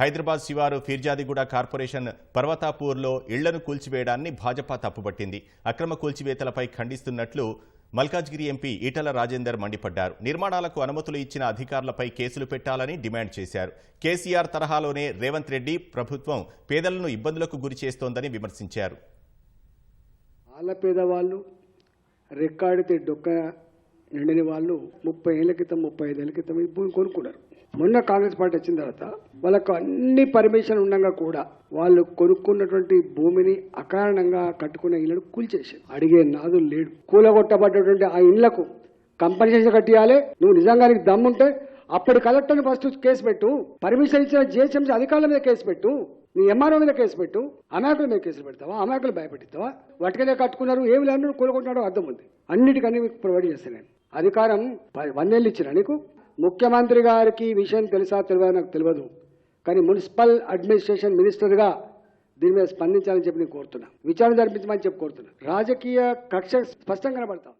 హైదరాబాద్ శివారు ఫిర్జాదిగూడ కార్పొరేషన్ పర్వతాపూర్లో ఇళ్ళను కూల్చివేయడాన్ని భాజపా తప్పుపట్టింది. అక్రమ కూల్చివేతలపై ఖండిస్తున్నట్లు మల్కాజ్గిరి ఎంపీ ఈటల రాజేందర్ మండిపడ్డారు. నిర్మాణాలకు అనుమతులు ఇచ్చిన అధికారులపై కేసులు పెట్టాలని డిమాండ్ చేశారు. కేసీఆర్ తరహాలోనే రేవంత్ రెడ్డి ప్రభుత్వం పేదలను ఇబ్బందులకు గురి చేస్తోందని విమర్శించారు. వాళ్ళ పేదవాళ్ళు రెక్కాడితే డొక్క నిండిన వాళ్ళు ముప్పై ఏళ్ళ క్రితం ముప్పై ఐదేళ్ళ క్రితం ఈ భూమి కొనుక్కున్నారు. మొన్న కాంగ్రెస్ పార్టీ వచ్చిన తర్వాత వాళ్ళకు అన్ని పర్మిషన్ ఉండగా కూడా వాళ్ళు కొనుక్కున్నటువంటి భూమిని అకారణంగా కట్టుకున్న ఇళ్ళను కూల్చేసారు అడిగే నాదులు లేడు. కూలగొట్టబడ్డటువంటి ఆ ఇళ్ళకు కంపెన్సేషన్ కట్టియాలి. నువ్వు నిజంగా నీకు దమ్ముంటే అప్పటి కలెక్టర్ని ఫస్ట్ కేసు పెట్టు. పర్మిషన్ ఇచ్చిన జిహెచ్ఎంసీ అధికారుల మీద కేసు పెట్టు. నీ ఎంఆర్ఓ మీద కేసు పెట్టు. అమాయకుల మీద కేసులు పెడతావా? అమాయకులు భయపెట్టిస్తావా? వాటికనే కట్టుకున్నారు. ఏమి లేదు కూలగొట్టినాడో అర్థం ఉంది. అన్నిటికన్నీ మీకు ప్రొవైడ్ చేస్తాను నేను. అధికారం ప- వందేళ్ళు ఇచ్చిన నీకు? ముఖ్యమంత్రి గారికి విషయం తెలుసా తెలియదు నాకు తెలియదు. కానీ మున్సిపల్ అడ్మినిస్ట్రేషన్ మినిస్టర్గా దీని మీద స్పందించాలని చెప్పి నేను కోరుతున్నా. విచారణ జరిపించమని చెప్పి కోరుతున్నా. రాజకీయ కక్ష స్పష్టంగా కనబడతాం